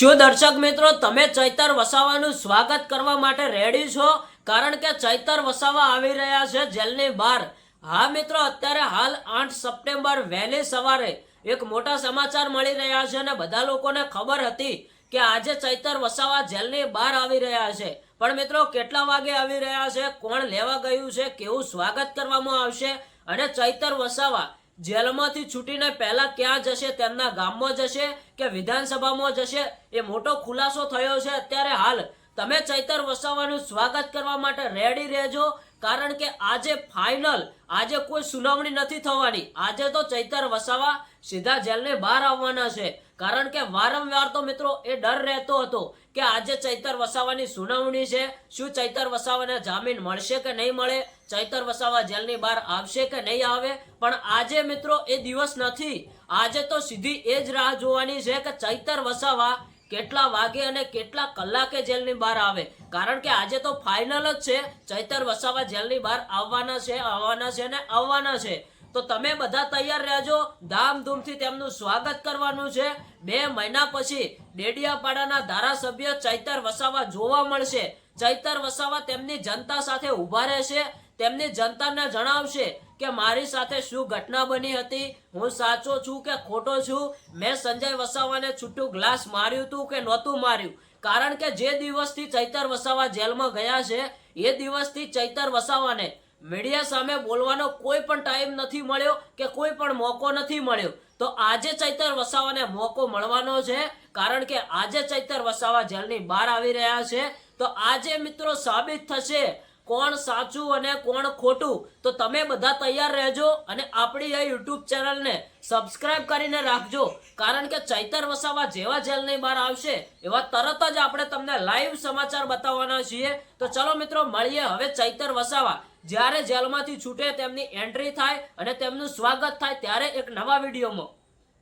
શું દર્શક મિત્રો, તમે ચૈતર વસાવાનું સ્વાગત કરવા માટે રેડી છો? કારણ કે ચૈતર વસાવા આવી રહ્યા છે જેલની બહાર. હા મિત્રો, અત્યારે હાલ આઠ સપ્ટેમ્બર, વહેલી સવારે એક મોટા સમાચાર મળી રહ્યા છે અને બધા લોકોને ખબર હતી કે આજે ચૈતર વસાવા જેલની બહાર આવી રહ્યા છે. પણ મિત્રો, કેટલા વાગે આવી રહ્યા છે? કોણ લેવા ગયું છે? કેવું સ્વાગત કરવામાં આવશે? અને ચૈતર વસાવા જેલમાંથી છૂટીને પહેલા ક્યાં જશે, તેમના ગામમાં જશે કે વિધાનસભામાં જશે, એ મોટો ખુલાસો થયો છે. અત્યારે હાલ તમે ચૈતર વસાવાનું સ્વાગત કરવા માટે રેડી રહેજો. કારણ કે આજે ફાઇનલ આજે કોઈ સુનાવણી નથી થવાની. આજે તો ચૈતર વસાવા સીધા જેલને બહાર આવવાના છે. કારણ કે વારંવાર તો મિત્રો એ ડર રહેતો હતો કે આજે ચૈતર વસાવાની સુનાવણી છે. શું ચૈતર વસાવાને જામીન મળશે કે નહીં મળે? ચૈતર વસાવા જેલની બહાર આવશે કે નહીં આવે? પણ આજે મિત્રો એ દિવસ નથી. આજે તો સીધી એ જ રાહ જોવાની છે કે ચૈતર વસાવા કેટલા વાગે અને કેટલા કલાકે જેલની બહાર આવે? કારણ કે આજે તો ફાઇનલ જ છે. ચૈતર વસાવા જેલની બહાર આવવાના છે આવવાના છે ને આવવાના છે. તો તમે બધા તૈયાર રહેજો. ધામધૂમથી તેમનું સ્વાગત કરવાનું છે. બે મહિના પછી ડેડિયાપાડાના ધારાસભ્ય ચૈતર વસાવા જોવા મળશે. ચૈતર વસાવા તેમની જનતા સાથે ઊભા રહેશે. તેમની જનતાને જણાવશે કે મારી સાથે શું ઘટના બની હતી, હું સાચો છું કે ખોટો છું? મેં સંજય વસાવાને છૂટું ગ્લાસ માર્યું હતું કે નહોતું માર્યું? કારણ કે જે દિવસથી ચૈતર વસાવા જેલમાં ગયા છે, એ દિવસથી ચૈતર વસાવાને મીડિયા સામે બોલવાનો કોઈ પણ ટાઈમ નથી મળ્યો કે કોઈ પણ મોકો નથી મળ્યો. તો આજે ચૈતર વસાવાને મોકો મળવાનો છે, કારણ કે આજે ચૈતર વસાવા જેલની બહાર આવી રહ્યા છે. તો આજે મિત્રો સાબિત થશે કોણ સાચું અને કોણ ખોટું? તો તમે બધા તૈયાર રહેજો અને આપણી આ યુટ્યુબ ચેનલને સબસ્ક્રાઇબ કરીને રાખજો. કારણ કે ચૈતર વસાવા જેવા જેલની બહાર આવશે, એવા તરત જ આપણે તમને લાઈવ સમાચાર બતાવવાના છીએ. તો ચલો મિત્રો, મળીએ હવે ચૈતર વસાવા. જ્યારે જેલમાંથી છૂટે, તેમની એન્ટ્રી થાય અને તેમનું સ્વાગત થાય ત્યારે એક નવા વિડીયોમાં.